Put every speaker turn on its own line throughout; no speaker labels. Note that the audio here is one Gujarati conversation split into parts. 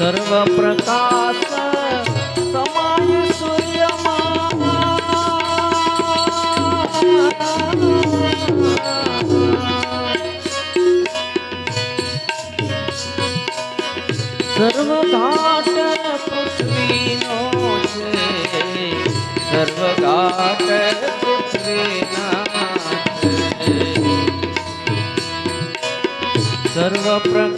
સર્વ પ્રકાશ સમાય સૂર્યમાં સર્વ ઘાટ પૃથ્વીનો છે સર્વ ઘાટ પૃથ્વીના સર્વ પ્રકાશ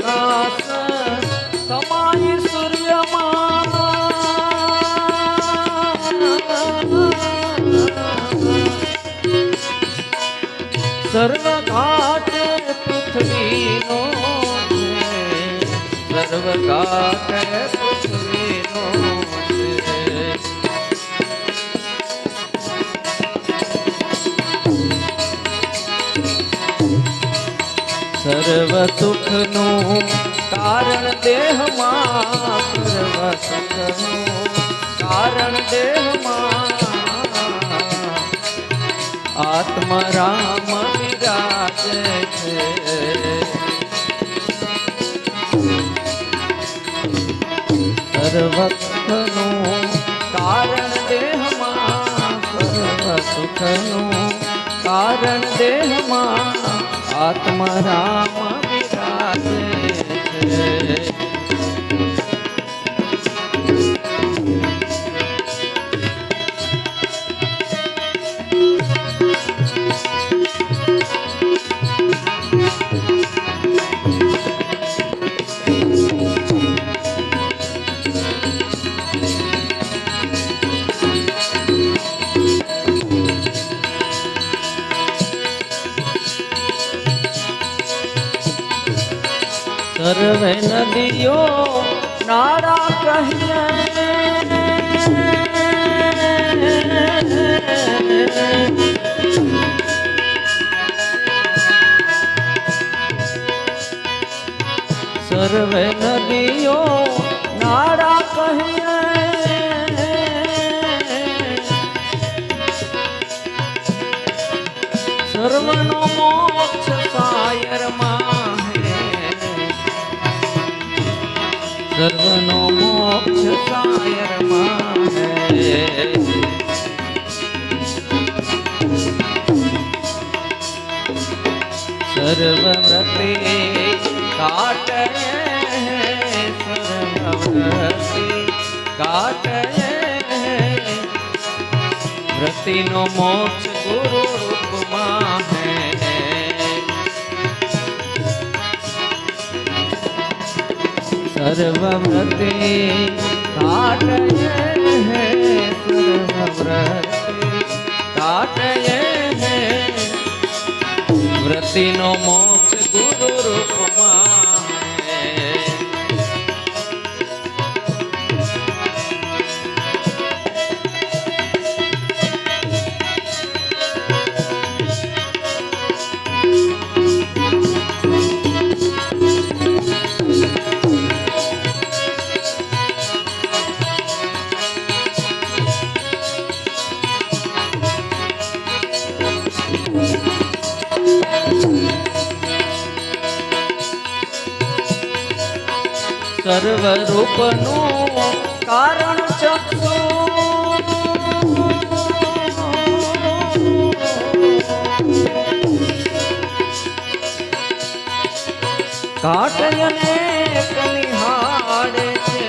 સર્વ ઘાટ પૃથ્વીનો સર્વ ઘાટ પૃથ્વીનો સર્વ સુખનું કારણ દેહમાં સર્વ સુખનું કારણ દેહમાં. આત્મ રામ વિરાજે છે. સર્વખનું કારણ દેહમાં સર્વ સુખનું કારણ દેહમાં આત્મ સર્વે નદીઓ નારા કહીએ. સર્વે નદીઓ નારા કહીએ. સર્વનો મોક્ષ સર્વનો મોક્ષ સાયરમાં હે. સર્વવ્રતે કાટ સર્વવ્રતે. કાટ વ્રતિનો મોક્ષ ગુરુ સર્વવ્રતે કાટય હે સર્વવ્રતે કાટય હે વ્રતિનો સર્વરૂપનું કારણ ચક્ષુ કાટયને કનિહાળે છે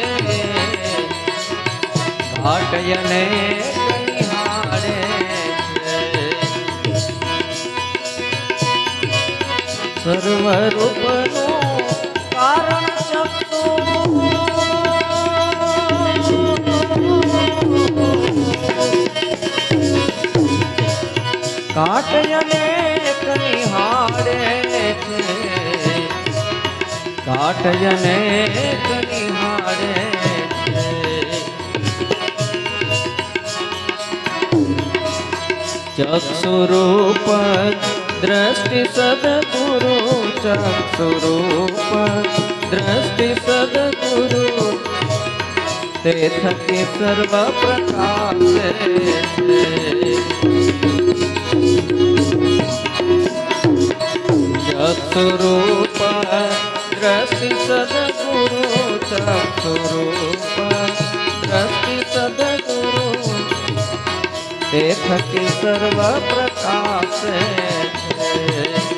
સર્વરૂપનું કાટયને કનિહાળે છે કાટયને કનિહાળે છે ચક્ષુરૂપ દ્રષ્ટિ સદગુરુ ચક્ષુરૂપ દ્રષ્ટિ સદગુરુ તે થકી સર્વ પ્રકાશે ચક્ષુરૂપ દ્રષ્ટિ સદગુરુ ચક્ષુરૂપ દ્રષ્ટિ સદગુરુ તે થકી સર્વ પ્રકાશ છે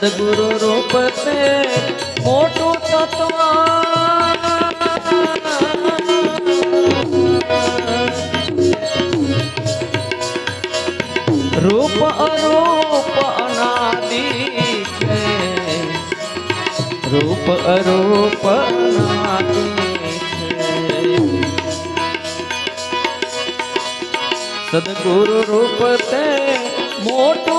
સદગુરુ રૂપ તે મોટું તત્વ. રૂપ અરૂપ અનાદિ છે. રૂપ અરૂપ અનાદિ સદગુરુ રૂપ તે મોટું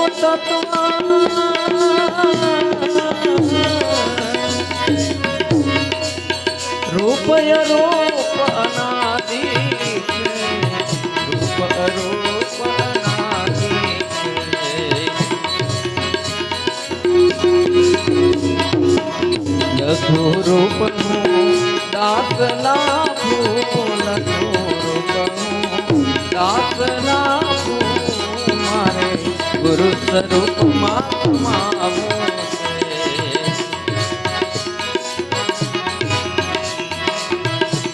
રૂપય રૂપ અનાદિ રૂપ અરૂપ અનાદિ લઘુ રૂપ દાસ લાભું લઘુ રૂપ દાસ ગુરુ સ્વરૂપમાં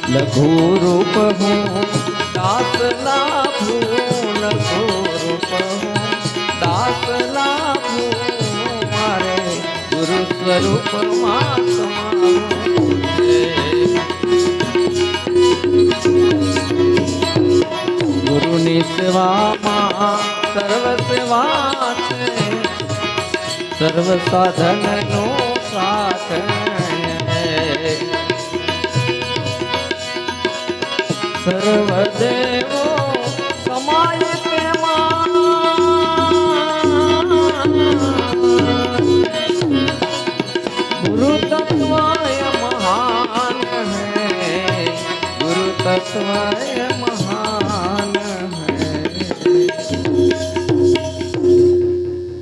લઘુ રૂપ હું દાસ લાભું લઘુ રૂપ હું દાસ લાભું મારે ગુરુ સ્વરૂપમાં ગુરુની સેવામાં સર્વ સેવા છે સર્વ સાધન નો સાથ સર્વ દેવો સમાય ગુરુ તત્વાય મહાન હે, ગુરુ તત્વાય